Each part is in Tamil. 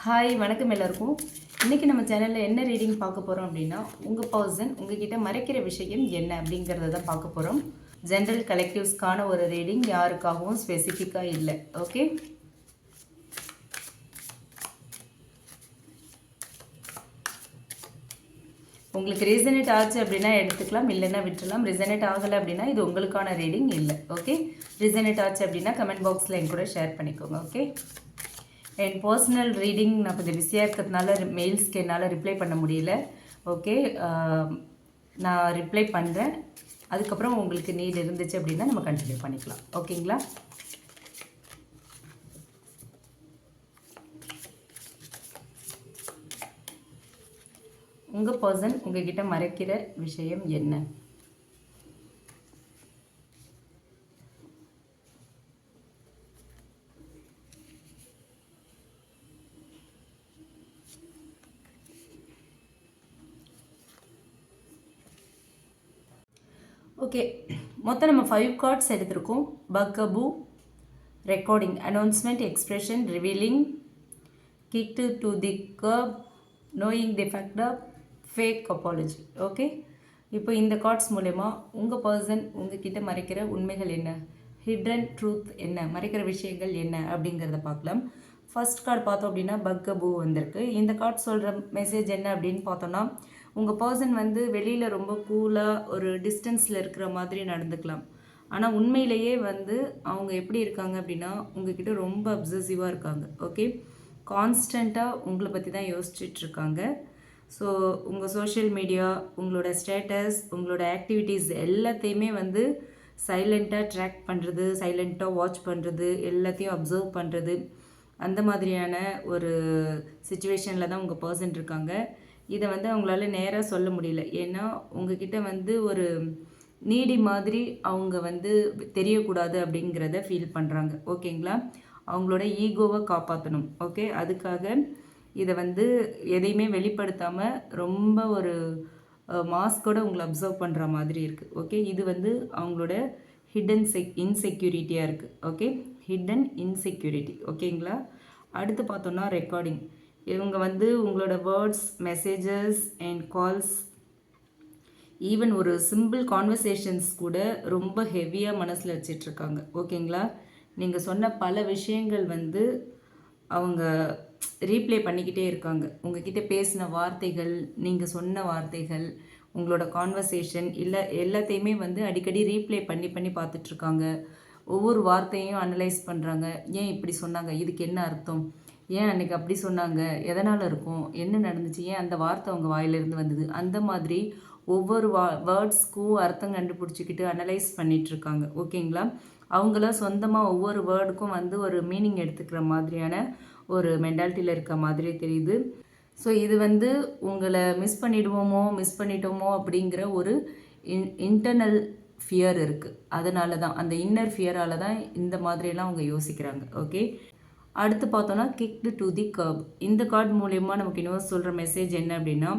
ஹாய் வணக்கம் எல்லாருக்கும். இன்றைக்கி நம்ம சேனலில் என்ன ரீடிங் பார்க்க போகிறோம் அப்படின்னா உங்கள் பர்சன் உங்ககிட்ட மறைக்கிற விஷயம் என்ன அப்படிங்கிறத தான் பார்க்க போகிறோம் ஜென்ரல் கலெக்டிவ்ஸ்க்கான ஒரு ரீடிங் யாருக்காகவும் ஸ்பெசிஃபிக்காக இல்லை ஓகே உங்களுக்கு ரீசனேட் ஆச்சு அப்படின்னா எடுத்துக்கலாம் இல்லைன்னா விட்டுலாம் ரிசனேட் ஆகலை அப்படின்னா இது உங்களுக்கான ரீடிங் இல்லை ஓகே ரிசனேட் ஆச்சு அப்படின்னா கமெண்ட் பாக்ஸில் என் கூட ஷேர் பண்ணிக்கோங்க ஓகே என் பர்சனல் ரீடிங் நான் கொஞ்சம் பிஸியாக இருக்கிறதுனால மெயில்ஸ்க்கு என்னால் ரிப்ளை பண்ண முடியல. ஓகே நான் ரிப்ளை பண்ணுறேன் அதுக்கப்புறம் உங்களுக்கு நீட் இருந்துச்சு அப்படின்னா நம்ம கண்டினியூ பண்ணிக்கலாம். ஓகேங்களா உங்கள் பர்சன் உங்ககிட்ட மறைக்கிற விஷயம் என்ன? ஓகே மொத்தம் நம்ம ஃபைவ் கார்ட்ஸ் எடுத்திருக்கோம். பக்கபு recording announcement expression revealing kicked to the curb knowing the fact fake apology okay இப்போ இந்த கார்ட்ஸ் மூலயமா உங்கள் பர்சன் உங்ககிட்ட மறைக்கிற உண்மைகள் என்ன? ஹிட்ரன் ட்ரூத் என்ன? மறைக்கிற விஷயங்கள் என்ன? அப்படிங்கிறத பார்க்கலாம். ஃபர்ஸ்ட் கார்டு பார்த்தோம் அப்படின்னா பக்கபூ வந்திருக்கு. இந்த கார்டு சொல்கிற மெசேஜ் என்ன அப்படின்னு பார்த்தோன்னா உங்கள் பர்சன் வந்து வெளியில் ரொம்ப கூலாக ஒரு டிஸ்டன்ஸில் இருக்கிற மாதிரி நடந்துக்கலாம். ஆனால் உண்மையிலேயே வந்து அவங்க எப்படி இருக்காங்க அப்படின்னா உங்ககிட்ட ரொம்ப அப்சசிவாக இருக்காங்க ஓகே கான்ஸ்டண்ட்டாக உங்களை பற்றி தான் யோசிச்சுட்டு இருக்காங்க. ஸோ உங்கள் சோஷியல் மீடியா உங்களோட ஸ்டேட்டஸ் உங்களோட ஆக்டிவிட்டீஸ் எல்லாத்தையுமே வந்து சைலண்ட்டாக ட்ராக் பண்ணுறது சைலண்ட்டாக வாட்ச் பண்ணுறது எல்லாத்தையும் அப்சர்வ் பண்ணுறது அந்த மாதிரியான ஒரு சுச்சுவேஷனில் தான் உங்கள் பர்சன் இருக்காங்க. இதை வந்து அவங்களால நேராக சொல்ல முடியல. ஏன்னா உங்ககிட்ட வந்து ஒரு நீடி மாதிரி அவங்க வந்து தெரியக்கூடாது அப்படிங்கிறத ஃபீல் பண்ணுறாங்க ஓகேங்களா? அவங்களோட ஈகோவை காப்பாற்றணும் ஓகே? அதுக்காக இதை வந்து எதையுமே வெளிப்படுத்தாமல் ரொம்ப ஒரு மாஸ்கோட உங்களை அப்சர்வ் பண்ணுற மாதிரி இருக்குது ஓகே? இது வந்து அவங்களோட ஹிடன் செக் இன்செக்யூரிட்டியாக இருக்குது ஓகே? ஹிடன் இன்செக்யூரிட்டி ஓகேங்களா? அடுத்து பார்த்தோன்னா ரெக்கார்டிங் இவங்க வந்து உங்களோட words messages and calls even ஒரு சிம்பிள் கான்வர்சேஷன்ஸ் கூட ரொம்ப ஹெவியாக மனசில் வச்சிட்ருக்காங்க. ஓகேங்களா நீங்கள் சொன்ன பல விஷயங்கள் வந்து அவங்க ரீப்ளே பண்ணிக்கிட்டே இருக்காங்க. உங்ககிட்ட பேசின வார்த்தைகள் நீங்கள் சொன்ன வார்த்தைகள் உங்களோட கான்வர்சேஷன் இல்லை எல்லாத்தையுமே வந்து அடிக்கடி ரீப்ளே பண்ணி பண்ணி பார்த்துட்ருக்காங்க. ஒவ்வொரு வார்த்தையும் அனலைஸ் பண்ணுறாங்க ஏன் இப்படி சொன்னாங்க? இதுக்கு என்ன அர்த்தம்? ஏன் அன்றைக்கி அப்படி சொன்னாங்க? எதனால் இருக்கும்? என்ன நடந்துச்சு? ஏன் அந்த வார்த்தை அவங்க வாயிலிருந்து வந்தது? அந்த மாதிரி ஒவ்வொரு வா வேர்ட்ஸ்க்கும் அர்த்தம் கண்டுபிடிச்சிக்கிட்டு அனலைஸ் பண்ணிகிட்ருக்காங்க ஓகேங்களா? அவங்களாம் சொந்தமாக ஒவ்வொரு வேர்டுக்கும் வந்து ஒரு மீனிங் எடுத்துக்கிற மாதிரியான ஒரு மென்டாலிட்டியில் இருக்க மாதிரி தெரியுது. ஸோ இது வந்து உங்களை மிஸ் பண்ணிடுவோமோ மிஸ் பண்ணிட்டோமோ அப்படிங்கிற ஒரு இன் இன்டர்னல் ஃபியர் இருக்குது அதனால தான் அந்த இன்னர் ஃபியரால் தான் இந்த மாதிரியெல்லாம் அவங்க யோசிக்கிறாங்க. ஓகே அடுத்து பார்த்தோன்னா கிக்டு டு தி கர்ப் இந்த கார்டு மூலயமா நமக்கு இன்னும் சொல்கிற மெசேஜ் என்ன அப்படின்னா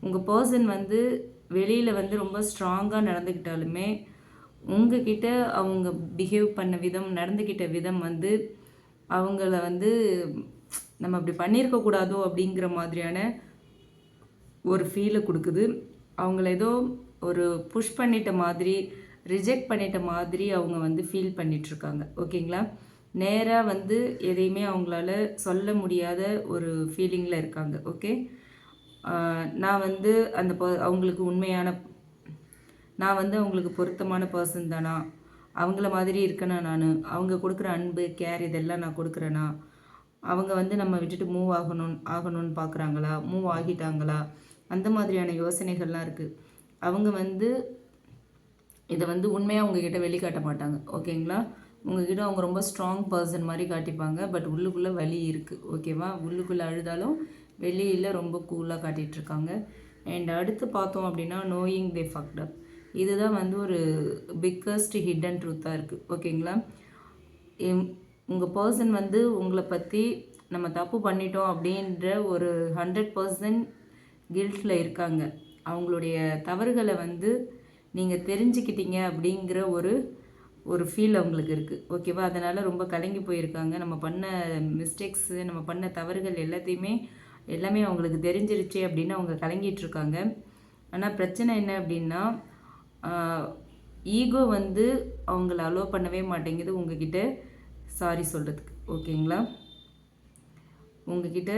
உங்கள் பர்சன் வந்து வெளியில் வந்து ரொம்ப ஸ்ட்ராங்காக நடந்துக்கிட்டாலுமே உங்ககிட்ட அவங்க பிஹேவ் பண்ண விதம் நடந்துக்கிட்ட விதம் வந்து அவங்கள வந்து நம்ம அப்படி பண்ணியிருக்கக்கூடாதோ அப்படிங்கிற மாதிரியான ஒரு ஃபீலை கொடுக்குது. அவங்கள ஏதோ ஒரு புஷ் பண்ணிட்ட மாதிரி ரிஜெக்ட் பண்ணிட்ட மாதிரி அவங்க வந்து ஃபீல் பண்ணிகிட்ருக்காங்க ஓகேங்களா? நேராக வந்து எதையுமே அவங்களால சொல்ல முடியாத ஒரு ஃபீலிங்கில் இருக்காங்க ஓகே நான் வந்து அந்த அவங்களுக்கு உண்மையான நான் வந்து அவங்களுக்கு பொருத்தமான பர்சன் தானா? அவங்கள மாதிரி இருக்கேனா நான்? அவங்க கொடுக்குற அன்பு கேர் இதெல்லாம் நான் கொடுக்குறேனா? அவங்க வந்து நம்ம விட்டுட்டு மூவ் ஆகணும் ஆகணும்னு பார்க்குறாங்களா மூவ் ஆகிட்டாங்களா? அந்த மாதிரியான யோசனைகள்லாம் இருக்குது அவங்க வந்து இதை வந்து உண்மையாக அவங்கக்கிட்ட வெளிக்காட்ட மாட்டாங்க ஓகேங்களா உங்ககிட்ட அவங்க ரொம்ப ஸ்ட்ராங் பர்சன் மாதிரி காட்டிப்பாங்க. பட் உள்ளுக்குள்ளே வலி இருக்குது ஓகேவா உள்ளுக்குள்ளே அழுதாலும் வெளியில் ரொம்ப கூலாக காட்டிகிட்ருக்காங்க அண்ட் அடுத்து பார்த்தோம் அப்படின்னா நோயிங் தே ஃபக்டப் இதுதான் வந்து ஒரு பிக்கஸ்ட் ஹிடன் ட்ரூத்தாக இருக்குது ஓகேங்களா உங்கள் பர்சன் வந்து உங்களை பற்றி நம்ம தப்பு பண்ணிட்டோம் அப்படின்ற ஒரு ஹண்ட்ரட் பர்சன்ட் கில்ட்டில் இருக்காங்க. அவங்களுடைய தவறுகளை வந்து நீங்கள் தெரிஞ்சுக்கிட்டீங்க அப்படிங்கிற ஒரு ஒரு ஃபீல் அவங்களுக்கு இருக்குது ஓகேவா அதனால் ரொம்ப கலங்கி போயிருக்காங்க. நம்ம பண்ண மிஸ்டேக்ஸு நம்ம பண்ண தவறுகள் எல்லாத்தையுமே எல்லாமே அவங்களுக்கு தெரிஞ்சிருச்சு அப்படின்னு அவங்க கலங்கிட்டுருக்காங்க ஆனால் பிரச்சனை என்ன அப்படின்னா ஈகோ வந்து அவங்கள அலோவ் பண்ணவே மாட்டேங்குது உங்ககிட்ட. சாரி சொல்கிறதுக்கு ஓகேங்களா உங்ககிட்ட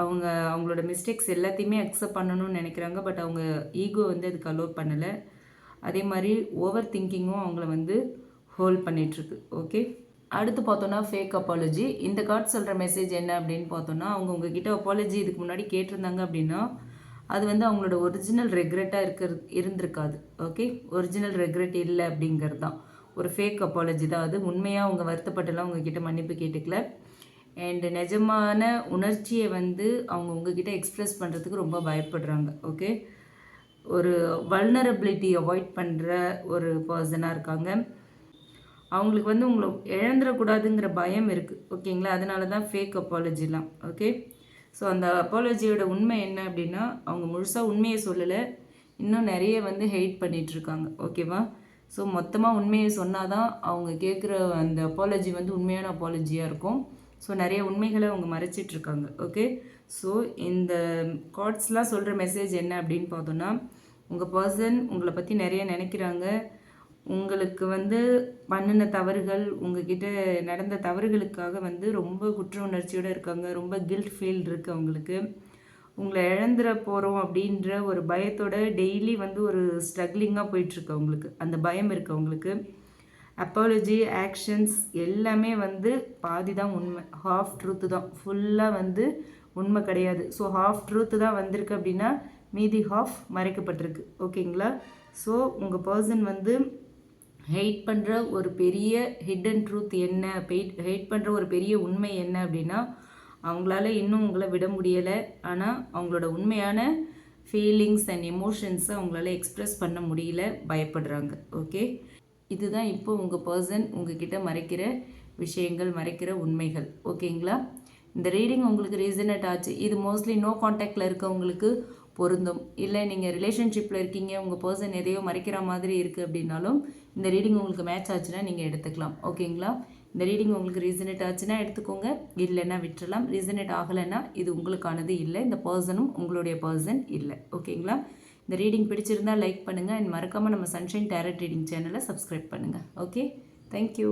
அவங்க அவங்களோட மிஸ்டேக்ஸ் எல்லாத்தையுமே அக்செப்ட் பண்ணணும்னு நினைக்கிறாங்க. பட் அவங்க ஈகோ வந்து அதுக்கு அலோவ் பண்ணலை. அதே மாதிரி ஓவர் திங்கிங்கும் அவங்கள வந்து ஹோல்ட் பண்ணிகிட்ருக்கு ஓகே அடுத்து பார்த்தோன்னா ஃபேக் அப்பாலஜி இந்த கார்டு சொல்கிற மெசேஜ் என்ன அப்படின்னு பார்த்தோன்னா அவங்க உங்ககிட்ட அப்பாலஜி இதுக்கு முன்னாடி கேட்டிருந்தாங்க அப்படின்னா அது வந்து அவங்களோட ஒரிஜினல் ரெக்ரெட்டாக இருக்கிற இருந்திருக்காது ஓகே ஒரிஜினல் ரெக்ரெட் இல்லை அப்படிங்கிறது தான். ஒரு ஃபேக் அப்பாலஜி தான் அது. உண்மையாக அவங்க வருத்தப்பட்டெல்லாம் உங்ககிட்ட மன்னிப்பு கேட்டுக்கல. அண்டு நிஜமான உணர்ச்சியை வந்து அவங்க உங்ககிட்ட எக்ஸ்ப்ரெஸ் பண்ணுறதுக்கு ரொம்ப பயப்படுறாங்க ஓகே ஒரு வல்னரபிலிட்டி அவாய்ட் பண்ணுற ஒரு பர்சனாக இருக்காங்க. அவங்களுக்கு வந்து உங்களை இழந்துடக்கூடாதுங்கிற பயம் இருக்குது ஓகேங்களா? அதனால தான் ஃபேக் அப்பாலஜிலாம் ஓகே ஸோ அந்த அப்பாலஜியோட உண்மை என்ன அப்படின்னா அவங்க முழுசாக உண்மையை சொல்லலை. இன்னும் நிறைய வந்து ஹெயிட் பண்ணிகிட்ருக்காங்க ஓகேவா ஸோ மொத்தமாக உண்மையை சொன்னால் தான் அவங்க கேட்குற அந்த அப்பாலஜி வந்து உண்மையான அப்பாலஜியாக இருக்கும். ஸோ நிறைய உண்மைகளை அவங்க மறைச்சிட்ருக்காங்க ஓகே ஸோ இந்த கார்ட்ஸ்லாம் சொல்கிற மெசேஜ் என்ன அப்படின்னு பார்த்தோன்னா உங்கள் பர்சன் உங்களை பற்றி நிறைய நினைக்கிறாங்க. உங்களுக்கு வந்து பண்ணின தவறுகள் உங்ககிட்ட நடந்த தவறுகளுக்காக வந்து ரொம்ப குற்ற உணர்ச்சியோடு இருக்காங்க. ரொம்ப கில்ட் ஃபீல் இருக்குது அவங்களுக்கு. உங்களை இழந்துட போகிறோம் அப்படின்ற ஒரு பயத்தோட டெய்லி வந்து ஒரு ஸ்ட்ரகிளிங்காக போயிட்டுருக்கு அவங்களுக்கு. அந்த பயம் இருக்குது அவங்களுக்கு. அப்பாலஜி ஆக்ஷன்ஸ் எல்லாமே வந்து பாதி தான் உண்மை. ஹாஃப் ட்ரூத்து தான். ஃபுல்லாக வந்து உண்மை கிடையாது. ஸோ ஹாஃப் ட்ரூத்து தான் வந்திருக்கு அப்படின்னா மீதி ஹாஃப் மறைக்கப்பட்டிருக்கு. ஓகேங்களா ஸோ உங்கள் பர்சன் வந்து ஹெயிட் பண்ணுற ஒரு பெரிய ஹிடன் ட்ரூத் என்ன பெயிட் ஹெயிட் பண்ணுற ஒரு பெரிய உண்மை என்ன அப்படின்னா அவங்களால இன்னும் உங்களை விட முடியலை. ஆனால் அவங்களோட உண்மையான ஃபீலிங்ஸ் அண்ட் எமோஷன்ஸை அவங்களால எக்ஸ்ப்ரெஸ் பண்ண முடியல பயப்படுறாங்க. ஓகே இதுதான் இப்போ உங்கள் பர்சன் உங்ககிட்ட மறைக்கிற விஷயங்கள் மறைக்கிற உண்மைகள். ஓகேங்களா இந்த ரீடிங் உங்களுக்கு ரீசனட் ஆச்சு. இது மோஸ்ட்லி நோ காண்டாக்டில் இருக்கவங்களுக்கு பொருந்தும். இல்லை நீங்கள் ரிலேஷன்ஷிப்பில் இருக்கீங்க உங்கள் பர்சன் எதையோ மறைக்கிற மாதிரி இருக்குது அப்படின்னாலும் இந்த ரீடிங் உங்களுக்கு மேட்ச் ஆச்சுன்னா நீங்கள் எடுத்துக்கலாம். ஓகேங்களா? இந்த ரீடிங் உங்களுக்கு ரீசனேட் ஆச்சுன்னா எடுத்துக்கோங்க. இல்லைன்னா விட்டுறலாம். ரீசனேட் ஆகலைன்னா இது உங்களுக்கானது இல்லை. இந்த பர்சனும் உங்களுடைய பர்சன் இல்லை. ஓகேங்களா? இந்த ரீடிங் பிடிச்சிருந்தால் லைக் பண்ணுங்கள் அண்ட் மறக்காமல் நம்ம சன்ஷைன் டேரட் ரீடிங் சேனலை சப்ஸ்கிரைப் பண்ணுங்கள் ஓகே தேங்க்யூ